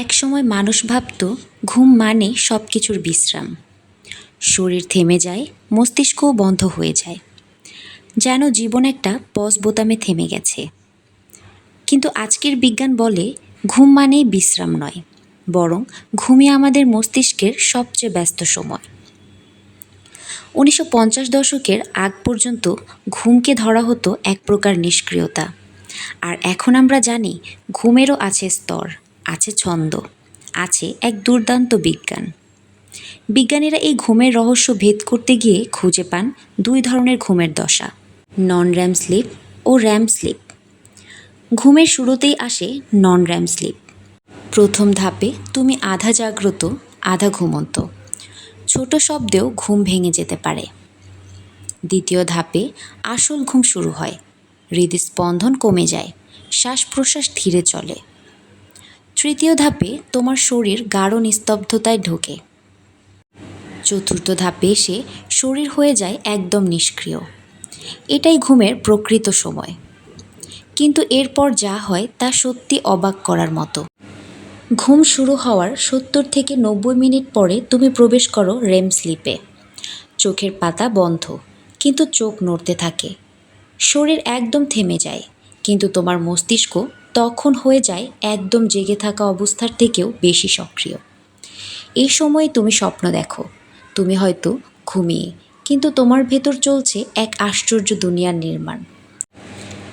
একসময় মানুষ ভাবত, ঘুম মানে সব কিছুর বিশ্রাম। শরীর থেমে যায়, মস্তিষ্কও বন্ধ হয়ে যায়। যেন জীবন একটা পজ বোতামে থেমে গেছে। কিন্তু আজকের বিজ্ঞান বলে, ঘুম মানেই বিশ্রাম নয়, বরং ঘুমই আমাদের মস্তিষ্কের সবচেয়ে ব্যস্ত সময়। উনিশশো পঞ্চাশ দশকের আগ পর্যন্ত ঘুমকে ধরা হতো এক প্রকার নিষ্ক্রিয়তা। আর এখন আমরা জানি, ঘুমেরও আছে স্তর। আছে ছন্দ, আছে এক দুর্দান্ত বিজ্ঞান। বিজ্ঞানীরা এই ঘুমের রহস্য ভেদ করতে গিয়ে খুঁজে পান দুই ধরনের ঘুমের দশা নন র্যাম স্লিপ ও র্যাম স্লিপ ঘুমের শুরুতেই আসে নন র্যাম স্লিপ প্রথম ধাপে তুমি আধা জাগ্রত, আধা ঘুমন্ত। ছোট শব্দেও ঘুম ভেঙে যেতে পারে। দ্বিতীয় ধাপে আসল ঘুম শুরু হয়। হৃদস্পন্দন কমে যায়। শ্বাস প্রশ্বাস ধীরে চলে। তৃতীয় ধাপে তোমার শরীর গাঢ় নিস্তব্ধতায় ঢোকে। চতুর্থ ধাপে এসে শরীর হয়ে যায় একদম নিষ্ক্রিয়। এটাই ঘুমের প্রকৃত সময়। কিন্তু এরপর যা হয় তা সত্যি অবাক করার মতো। ঘুম শুরু হওয়ার সত্তর থেকে নব্বই মিনিট পরে তুমি প্রবেশ করো রেম স্লিপে চোখের পাতা বন্ধ, কিন্তু চোখ নড়তে থাকে। শরীর একদম থেমে যায়, কিন্তু তোমার মস্তিষ্ক তখন হয়ে যায় একদম জেগে থাকা অবস্থার থেকেও বেশি সক্রিয়। এই সময়ে তুমি স্বপ্ন দেখো। তুমি হয়তো ঘুমিয়ে, কিন্তু তোমার ভেতর চলছে এক আশ্চর্য দুনিয়ার নির্মাণ।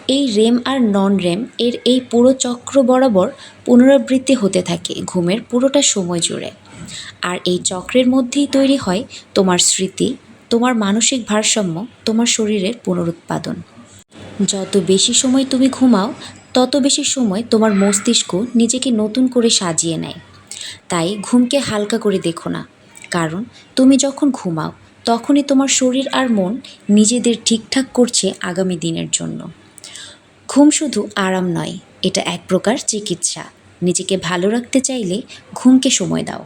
এই রেম আর নন রেম এর এই পুরো চক্র বরাবর পুনরাবৃত্তি হতে থাকে ঘুমের পুরোটা সময় জুড়ে। আর এই চক্রের মধ্যেই তৈরি হয় তোমার স্মৃতি, তোমার মানসিক ভারসাম্য, তোমার শরীরের পুনরুৎপাদন। যত বেশি সময় তুমি ঘুমাও তত বেশি সময় তোমার মস্তিষ্ক নিজেকে নতুন করে সাজিয়ে নেয়। তাই ঘুমকে হালকা করে দেখো না। কারণ তুমি যখন ঘুমাও, তখনই তোমার শরীর আর মন নিজেদের ঠিকঠাক করছে আগামী দিনের জন্য। ঘুম শুধু আরাম নয়, এটা এক প্রকার চিকিৎসা। নিজেকে ভালো রাখতে চাইলে ঘুমকে সময় দাও।